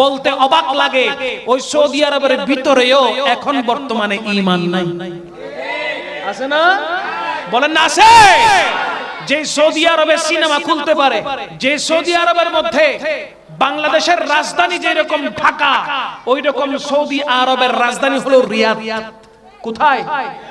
বলতে অবাক লাগে। ওই সৌদি আরবের ভিতরেও এখন বর্তমানে ঈমান নাই। আছে না? বলেন না, আছে। যে সৌদি আরবে সিনেমা খুলতে পারে, যে সৌদি আরবের মধ্যে বাংলাদেশের রাজধানী যেরকম ঢাকা ওই রকম সৌদি আরবের রাজধানী হলো রিয়াদ। কোথায়?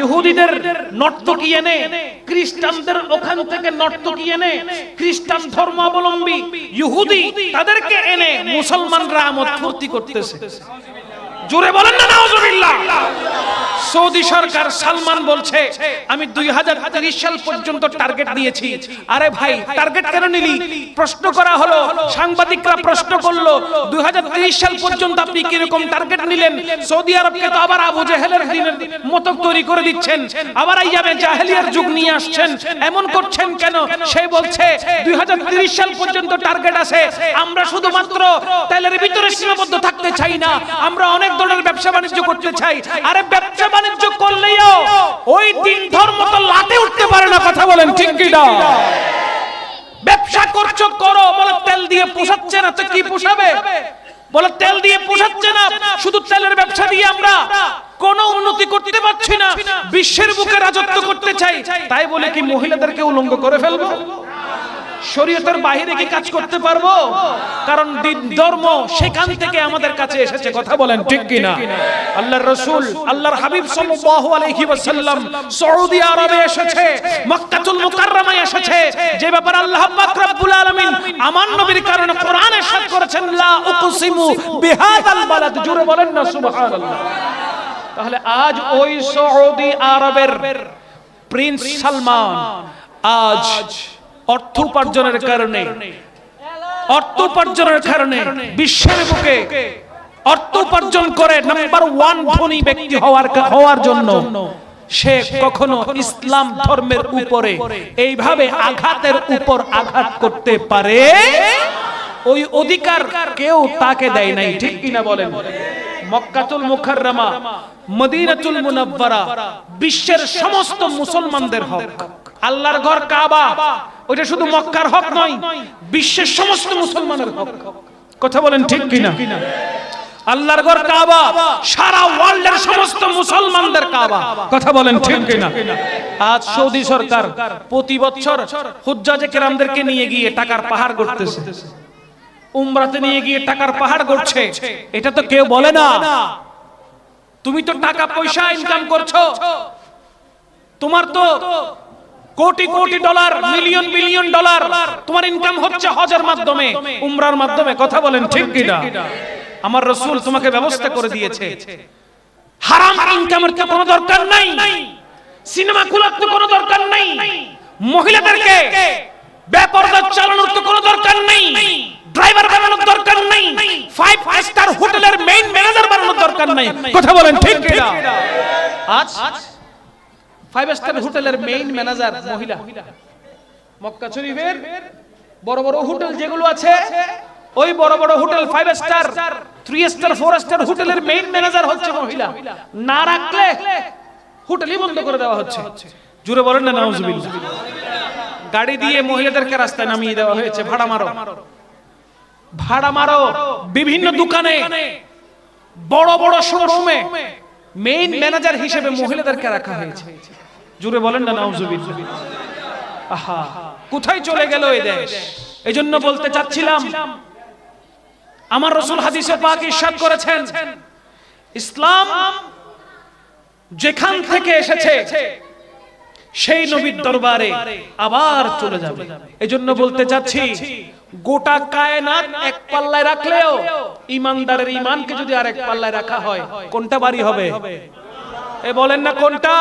ইহুদিদের নর্তকী এনে, খ্রিস্টানদের ওখান থেকে নর্তকী এনে, খ্রিস্টান ধর্মাবলম্বী ইহুদি তাদেরকে এনে মুসলমানরা আমোদ ফুর্তি করতেছে। জোরে বলেন না, নাউজুবিল্লাহ। সৌদি সরকার সালমান বলছে, আমি দুই সাল পর্যন্ত টার্গেট দিয়েছি। আরে ভাই টার্গেট কেন নিলি? প্রশ্ন করা হলো, সাংবাদিকরা প্রশ্ন করল, দুই সাল পর্যন্ত আপনি কীরকম টার্গেট নিলেন? সৌদি আরবকে তো আবার আবু জেহেলের দিনের মতো তৈরি করে দিচ্ছেন। আবার আইয়ামে জাহেলিয়ার যুগ নিয়ে আসছেন। এমন করছেন কেন? সে বলছে, দুই সাল পর্যন্ত টার্গেট আছে। আমরা শুধুমাত্র তেলের ভিতরে সীমাবদ্ধ থাকতে চাই না। আমরা অনেক ধরনের ব্যবসা বাণিজ্য করতে চাই। আরে ব্যবসা বাণিজ্য করলেও ওই দিন ধর্ম তো লাটে উঠতে পারে না, কথা বলেন ঠিক কি না? ব্যবসা করছ, করো, বলে তেল দিয়ে পোষাচ্ছে না, তো কি পোষাবে? বলে তেল দিয়ে পোষাচ্ছে না, শুধু তেলের ব্যবসা দিয়ে আমরা কোন উন্নতি করতে পারছি না, বিশ্বের বুকে রাজত্ব করতে চাই, তাই বলে কি মহিলাদেরকে উলঙ্গ করে ফেলব? শরীয়তের বাইরে কি কাজ করতে পারব? কারণ দিন ধর্ম সেখান থেকে আমাদের কাছে এসেছে, কথা বলেন ঠিক কি না আল্লাহর রাসূল, আল্লাহর হাবিব সাল্লাল্লাহু আলাইহি ওয়াসাল্লাম সৌদি আরবে এসেছে, মক্কাতুল মুকাররমায় এসেছে। যে ব্যাপারে আল্লাহ পাক রব্বুল আলামিন আমার নবীর কারণে কোরআনে সাত করেছেন, লা উকসিমু বিহাদাল বালাদ। জুড়ে বলেন না, সুবহানাল্লাহ। তাহলে আজ ওই সৌদি আরবের প্রিন্স সালমান, আজ অর্থ উপার্জনের কারণে। অর্থ উপার্জনের কারণে। বিশ্বের বুকে অর্থ উপার্জন করে নাম্বার ওয়ান ধনী ব্যক্তি হওয়ার হওয়ার জন্য সে কখনো ইসলাম ধর্মের উপরে এইভাবে আঘাতের উপর আঘাত করতে পারে? ওই অধিকার কেউ তাকে দেয় নাই, ঠিক কিনা বলেন? মক্কাতুল মুকাররমা, মদিনাতুল মুনাব্বারা, বিশ্বের সমস্ত মুসলমানদের হক। আল্লাহর ঘর কাবা ওটা শুধু মক্কার হক নয় বিশ্বের সমস্ত মুসলমানের হক। কথা বলেন ঠিক কিনা? আল্লাহর ঘর কাবা সারা ওয়ার্ল্ডের সমস্ত মুসলমানদের কাবা। কথা বলেন ঠিক কিনা? আজ সৌদি সরকার প্রতি বছর হুজ্জাজে কেরামদেরকে নিয়ে গিয়ে টাকার পাহাড় করতেছে উমরাতে নিয়ে গিয়ে টাকার পাহাড় করছে এটা তো কেউ বলে না। তুমি তো টাকা পয়সা ইনকাম করছ। তোমার তো crore crore dollar million million dollar তোমার ইনকাম হচ্ছে হজের মাধ্যমে। উমরার মাধ্যমে কথা বলেন ঠিক কিনা? আমার রসুল তোমাকে ব্যবস্থা করে দিয়েছে। হারাম ইনকামের তো কোনো দরকার নাই। সিনেমা খোলার তো কোনো দরকার নাই। মহিলাদেরকে বেপরদা চালানোর তো কোনো দরকার নেই। ড্রাইভার বানানোর দরকার নেই। ফাইভ স্টার হোটেলের মেইন ম্যানেজার বানানোর দরকার নেই। কথা বলেন ঠিক কিনা? আজ ফাইভ স্টার হোটেলের মেইন ম্যানেজার মহিলা। মক্কা শরীফের বড় বড় হোটেল যেগুলো আছে, ওই বড় বড় hotel five star three star four star হোটেলের মেইন ম্যানেজার হচ্ছে মহিলা। না রাখলে হোটেলই বন্ধ করে দেওয়া হচ্ছে। জুড়ে বলেন না, নাউজুবিল্লাহ। গাড়ি দিয়ে মহিলাদেরকে রাস্তায় নামিয়ে দেওয়া হয়েছে। ভাড়া মারো। ভাড়া মারো। বিভিন্ন দোকানে, বড় বড় শোরুমে মেইন ম্যানেজার হিসেবে মহিলাদেরকে রাখা হয়েছে। জুড়ে বলেন না নাউজুবিল্লাহ। আহা কোথায় চলে গেল এই দেশ? এজন্য বলতে চাচ্ছিলাম আমার রসুল হাদিসে পাক ইরশাদ করেছেন ইসলাম যেখান থেকে এসেছে সেই নবীর দরবারে আবার চলে যাবে। এজন্য বলতে চাচ্ছি গোটা কায়নাত এক পাল্লায় রাখলেও ইমানদারের ইমানকে যদি আরেক পাল্লায় রাখা হয় কোনটা বাড়ি হবে? এ বলেন না কোনটা?